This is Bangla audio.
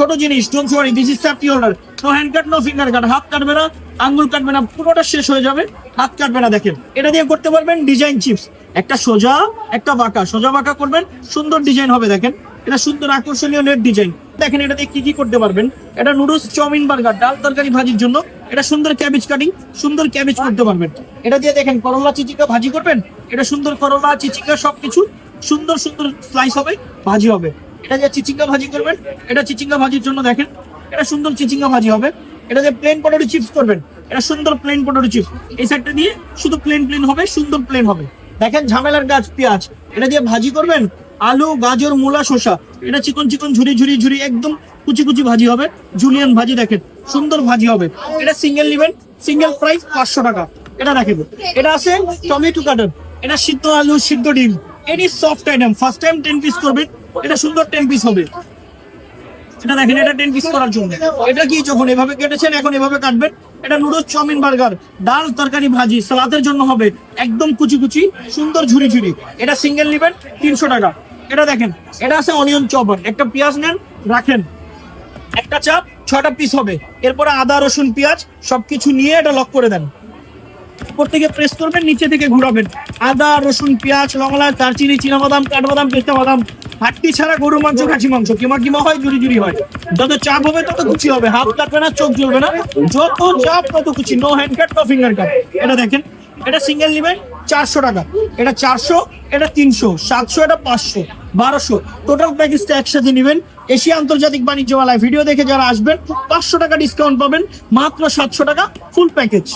ছোট জিনিস don't worry this is safety holder no hand cut no finger cut হাত কাটবে না, আঙ্গুল কাটবে না, পুরোটা শেষ হয়ে যাবে, হাত কাটবে না, দেখেন। এটা দিয়ে করতে পারবেন ডিজাইন চিপস একটা সোজা, একটা বাঁকা। সোজা বাঁকা করবেন, সুন্দর ডিজাইন হবে, দেখেন। এটা সুন্দর আকর্ষণীয় নেট ডিজাইন দেখেন এটা দিয়ে কি কি করতে পারবেন। এটা নুডলস চাউমিন বার্গার ডাল তরকারি ভাজির জন্য। এটা সুন্দর ক্যাবেজ কাটিং সুন্দর ক্যাবেজ করতে পারবেন। এটা দিয়ে দেখেন করলা, চিচিকা ভাজি করবেন। এটা সুন্দর করলা, চিচিকা সবকিছু, সুন্দর সুন্দর স্লাইস হবে, ভাজি হবে। এটা যে চিচিঙ্গা ভাজি করবেন, এটা চিচিঙ্গা ভাজির জন্য দেখেন, এটা সুন্দর চিচিঙ্গা ভাজি হবে। এটা যে প্লেন পটেটো চিপস করবেন, এটা সুন্দর প্লেন পটেটো চিপস এই সাইডটা দিয়ে শুধু প্লেন প্লেন হবে, সুন্দর প্লেন হবে। দেখেন ঝামেলার গাছ, পেঁয়াজ। এটা দিয়ে ভাজি করবেন, আলু, গাজর, মূলা, শসা। এটা চিকন চিকন, ঝুরি ঝুরি ঝুরি, একদম কুচি কুচি ভাজি হবে। জুলিয়ান ভাজি দেখেন, সুন্দর ভাজি হবে। এটা সিঙ্গেল নেবেন সিঙ্গেল প্রাইস পাঁচশো টাকা। এটা দেখেন, এটা আছে টমেটো কাটার এটা সিদ্ধ আলু, সিদ্ধ ডিম। এটি soft item first time ten piece করবেন এটা সুন্দর টেন পিস হবে। এটা দেখেন, এটা টেন পিস করার জন্য। এটা কি যখন এভাবে কেটেছেন, এখন এভাবে কাটবেন? এটা নুডলস চাউমিন, বার্গার, ডাল, তরকারি, ভাজি, সালাদের জন্য হবে। একদম কুচি কুচি, সুন্দর ঝুরি ঝুরি। এটা সিঙ্গেল নেবেন, তিনশো টাকা। এটা দেখেন, এটা আছে অনিয়ন চপার একটা পেঁয়াজ নেন, রাখেন। একটা চাপ ছটা পিস হবে। এরপরে আদা, রসুন, পেঁয়াজ, সবকিছু নিয়ে এটা লক করে দেন। উপর থেকে প্রেস করবেন, নিচে থেকে ঘুরাবেন। আদা, রসুন, পেঁয়াজ লংলা দারচিনি, চীনাবাদাম, কাঠবাদাম পেস্তা বাদাম হাট্টি ছাড়া গরু, মাংস, খাসি, মাংস। কিমা কিমা হয়, জুড়ি জুড়ি হয়। যত চাপ হবে, তত কুচি হবে। হাত কাটবে না, চোখ জ্বলবে না। যত চাপ, তত কুচি no hand cut no finger cut এটা দেখেন। এটা সিঙ্গেল নেবেন, চারশো টাকা। এটা চারশো, এটা তিনশো, সাতশো, এটা পাঁচশো, বারোশো। টোটাল প্যাকেজটা একসাথে নেবেন। এশিয়া আন্তর্জাতিক বাণিজ্য মেলায় ভিডিও দেখে যারা আসবেন, পাঁচশো টাকা ডিসকাউন্ট পাবেন, মাত্র সাতশো টাকা ফুল প্যাকেজ